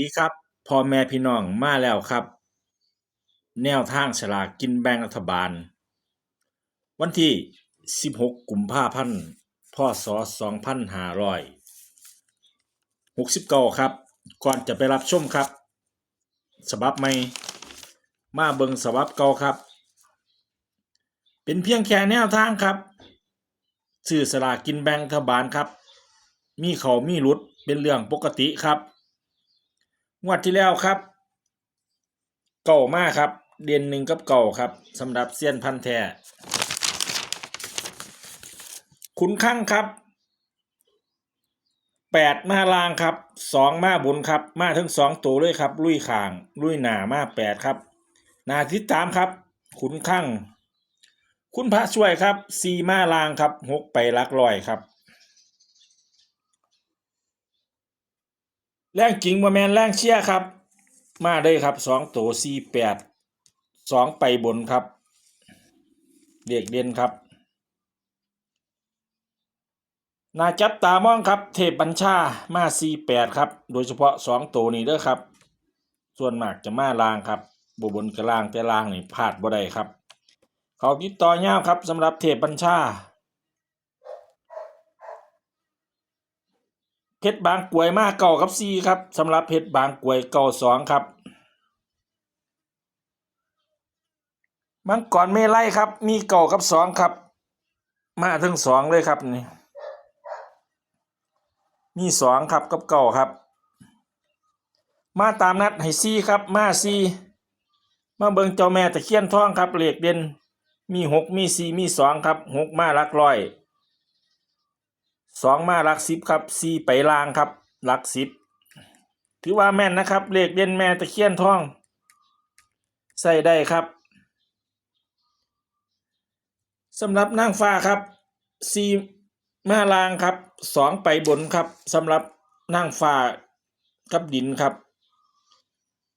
ดีครับพ่อแม่พี่น้องมาแล้วครับ แนวทางฉลากกินแบ่งรัฐบาล วันที่ 16 กุมภาพันธ์พศ2569 ครับ ก่อนจะไปรับชมครับฉบับใหม่ มาเบิงฉบับเก่าครับ เป็นเพียงแค่แนวทางครับซื้อสลากกินแบ่งรัฐบาลครับ มีเขามีหลุดเป็นเรื่องปกติครับ งวดที่แล้วครับ เก่ามากครับ เดือนหนึ่งกับเก่าครับสำหรับเซียนพันแท้ขุนข้างครับแปดมาลางครับสองมาบนครับ มาทั้งสองตัวเลยครับ ลุยข่าง ลุยหนามาแปดครับนาทิศตามครับ ขุนข้างคุณพระช่วยครับสี่มาลางครับหกไปลักลอยครับ แรงจริงบ่แมนแรงเชียครับ มาได้ครับสองตัวสี่แปดสองไปบนครับเด็กเด่นครับนาจับตามองครับ เทพบัญชามาสี่แปดครับ โดยเฉพาะสองตัวนี้เด้อครับ ส่วนมากจะมาลางครับบนบนกับล่างแต่ลางนี่พลาดบ่ได้ครับ เขาติดต่อยาวครับสำหรับเทพบัญชา เพ ชรบางกวยมาเก่ากับซีครับสำหรับเพชรบางกวยเก่าสองครับ มังกรเมไล่ครับ มีเก่ากับสองครับ มาถึงสองเลยครับนี่มีสองครับกับเก่าครับ มาตามนัดให้ซีครับ มาซีมาเบิงเจ้าแม่ตะเคียนทองครับเหล็กเด่นมีหกมีสี่มีสองครับหกมาหลักร้อย สองมาลักสิบครับสี่ไปล่างครับลักสิบถือว่าแม่นนะครับเหล็กเด่นแม่ตะเคียนทอง ใส่ได้ครับสำหรับนางฟ้าครับสี่มาลางครับสองไปบนครับสำหรับนางฟ้ากับดินครับ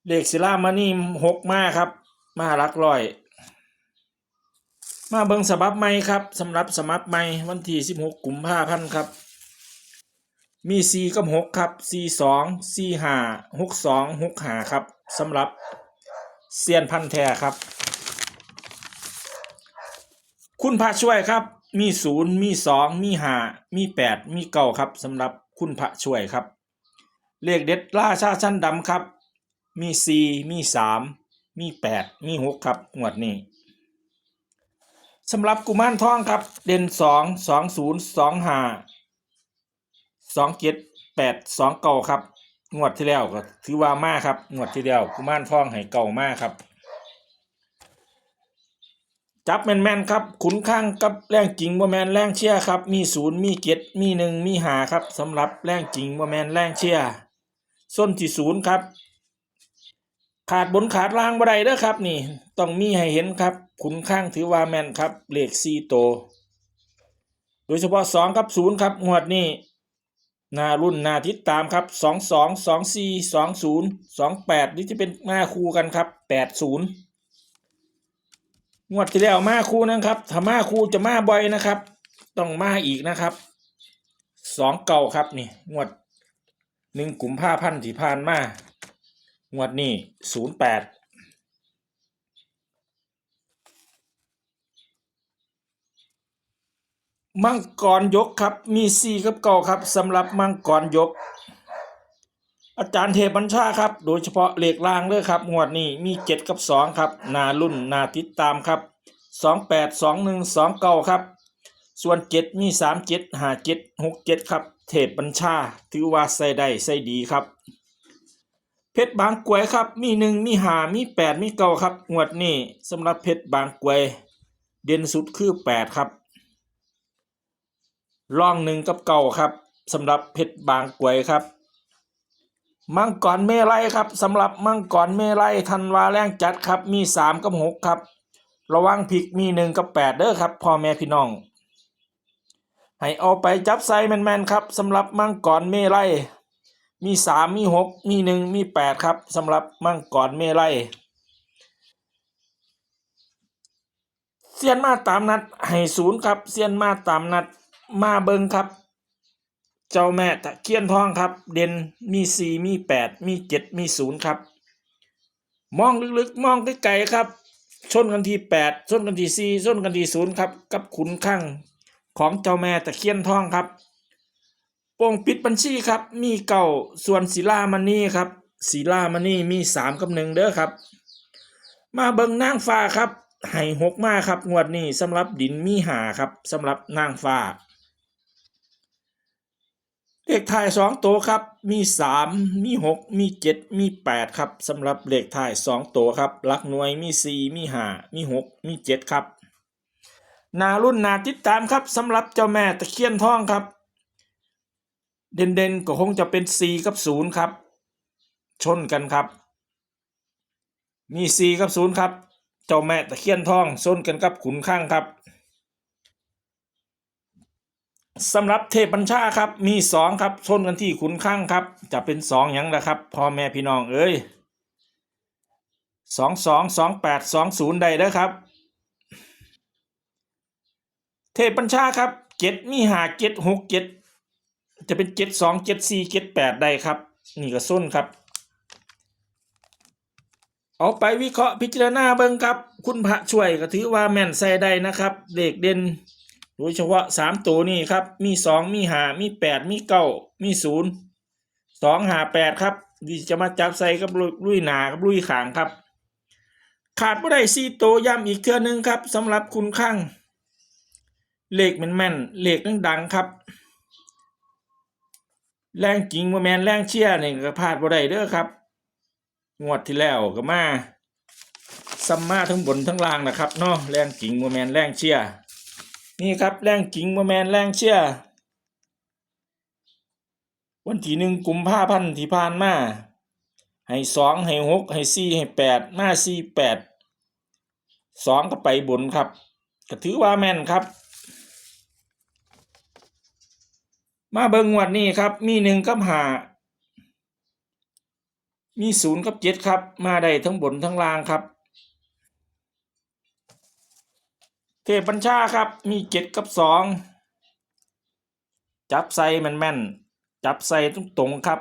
เลขศิลามานี่หกมาครับ มาลักร้อย มาเบิงสมับใหม่ครับสำหรับสมับใหม่วันที่16กุมภาพันธ์ครับ มี4กับ6ครับ4 2 4 5 6 2 6 5ครับสำหรับเซียนพันแท้ครับ คุณพระช่วยครับ มี0มี2มี5มี8มีเก้าครับสำหรับคุณพระช่วยครับ เลขเด็ดราชาชั้นดำครับ มี4มี3มี8มี6ครับงวดนี้ สำหรับกุมารทองครับ เด่นสองสองศูนย์สองห้าสองเจ็ดแปดสองเก่าครับ งวดที่แล้วก็ถือว่ามากครับ งวดที่แล้วกุมารทองให้เก่ามากครับ จับแมนๆครับ ขุนข้างกับแรงจริงบ่แมนแรงเชียครับ มีศูนย์มีเจ็ดมีหนึ่งมีหาครับสำหรับแรงจริงบ่แมนแรงเชียส้นที่ศูนย์ครับ ขาดบนขาดล่างบ่ได้เด้อครับ นี่ ต้องมีให้เห็นครับขุนข้างถือว่าแม่นครับเลขสี่โต โดยเฉพาะสองกับศูนย์ครับงวดนี้หนารุ่นหนาทิศตามครับสองสองสองสี่สองศูนย์สองแปดนี่จะเป็นมาคู่กันครับแปดศูนย์งวดที่แล้วมาคู่นะครับถ้ามาคู่จะมาบ่อยนะครับ ต้องมาอีกนะครับสองเก่าครับนี่งวดหนึ่งกุมภาพันธ์ที่ผ่านมา งวดนี้ศูนย์แปดมังกรยกครับ มีสี่กับเก่าครับสำหรับมังกรยก อาจารย์เทพบัญชาครับ โดยเฉพาะเหล็กล่างเลยครับ งวดนี้มีเจ็ดกับสองครับนารุ่นนาติดตามครับสองแปดสองหนึ่งสองเก้าครับ ส่วนเจ็ดมีสามเจ็ดห้าเจ็ดหกเจ็ดครับ เทพบัญชา ถือว่าใส่ได้ใส่ดีครับ เพชรบางกวยครับ มีหนึ่งมีหามีแปดมีเก้าครับ งวดนี้สำหรับเพชรบางกวย เด่นสุดคือแปดครับร่องหนึ่งกับเก่าครับสำหรับเพชรบางกวยครับ มังกรเมลัยครับสำหรับมังกรเมลัยทันวาแรงจัดครับ มีสามกับหกครับ ระวังผิกมีหนึ่งกับแปดเด้อครับพ่อแม่พี่น้อง ให้เอาไปจับไซแมนๆครับสำหรับมังกรเมลัย มีสามมีหกมีหนึ่งมีแปดครับสำหรับมังกรเมลัยเซียนมาตามนัดให้ศูนย์ครับเซียนมาตามนัดมาเบิงครับ เจ้าแม่ตะเคียนทองครับ เด่นมีสี่มีแปดมีเจ็ดมีศูนย์ครับ มองลึกๆมองไกลๆครับ ชนกันที่แปดชนกันที่สี่ชนกันที่ศูนย์ครับ กับขุนข้างของเจ้าแม่ตะเคียนทองครับ โป่งปิดบัญชีครับ มีเก่าส่วนศิลามันนี่ครับศิลามันนี่มีสามกับหนึ่งเด้อครับ มาเบิงนางฟ้าครับให้หกมาครับงวดนี้สำหรับดินมีหาครับสำหรับนางฟ้าเลขท้ายสองตัวครับ มีสามมีหกมีเจ็ดมีแปดครับสำหรับเลขท้ายสองตัวครับลักหน่วยมีสี่มีห้ามีหกมีเจ็ดครับนารุ่นนาติดตามครับสำหรับเจ้าแม่ตะเคียนทองครับ เด่นๆก็คงจะเป็นสี่กับศูนย์ครับ ชนกันครับ มีสี่กับศูนย์ครับ เจ้าแม่ตะเคียนทองชนกันกับขุนข้างครับสำหรับเทพบัญชาครับมีสองครับชนกันที่ขุนข้างครับ จะเป็นสองหยังนะครับพ่อแม่พี่น้องเอ้ยสองสองสองแปดสองศูนย์ใดเด้อครับ เทพบัญชาครับเจ็ดมีหาเจ็ดหกเจ็ด จะเป็นเจ็ดสองเจ็ดสี่เจ็ดแปดได้ครับ นี่ก็ส้นครับ เอาไปวิเคราะห์พิจารณาเบิ่งครับ คุณพระช่วยก็ถือว่าแม่นใส่ได้นะครับเลขเด่นโดยเฉพาะสามตัวนี่ครับ มีสองมีหามีแปดมีเก้ามีศูนย์สองหาแปดครับที่จะมาจับใส่กับลุยหนากับลุยขางครับ ขาดไม่ได้สี่ตัวย้ำอีกเทื่อหนึงครับสำหรับคุณข้างเลขแม่นแม่นๆเลขดังๆครับ แรงจริงว่าแมนแรงเชียร์นี่ก็พลาดบ่ได้เด้อครับ งวดที่แล้วก็มาซัมมาทั้งบนทั้งล่างนะครับเนาะแรงจริงว่าแมนแรงเชียร์นี่ครับแรงกิ่งมาแมนแรงเชื่อวันที่หนึ่งกุมภาพันธ์ที่ผ่านมาให้สองให้หกให้สี่ให้แปดมาสี่แปดสองก็ไปบนครับก็ถือว่าแม่นครับ มาเบิงงวดนี้ครับ มีหนึ่งกับหามีศูนย์กับเจ็ดครับ มาได้ทั้งบนทั้งล่างครับ เทพบัญชาครับ มีเจ็ดกับสองจับใส่แม่นแมนๆจับใส่ตรงตรงครับ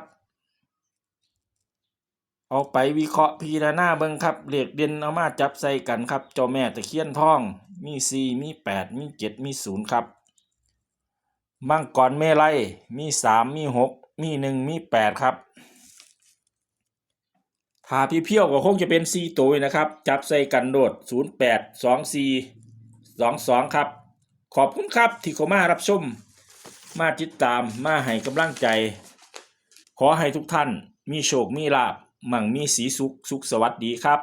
เอาไปวิเคราะห์พิจารณาเบิงครับเหล็กเด่นเอามาจับใส่กันครับ เจ้าแม่ตะเคียนทอง มีสี่มีแปดมีเจ็ดมีศูนย์ครับ มังกรเมลัยมีสามมีหกมีหนึ่งมีแปดครับถ้าพี่เพี้ยวก็คงจะเป็นสี่ตัวนะครับ จับใส่กันโดดศูนย์แปดสองสี่สองสองครับ ขอบคุณครับที่เข้ามารับชม มาติดตามมาให้กำลังใจ ขอให้ทุกท่านมีโชคมีลาบ มั่งมีสีสุขสุขสวัสดีครับ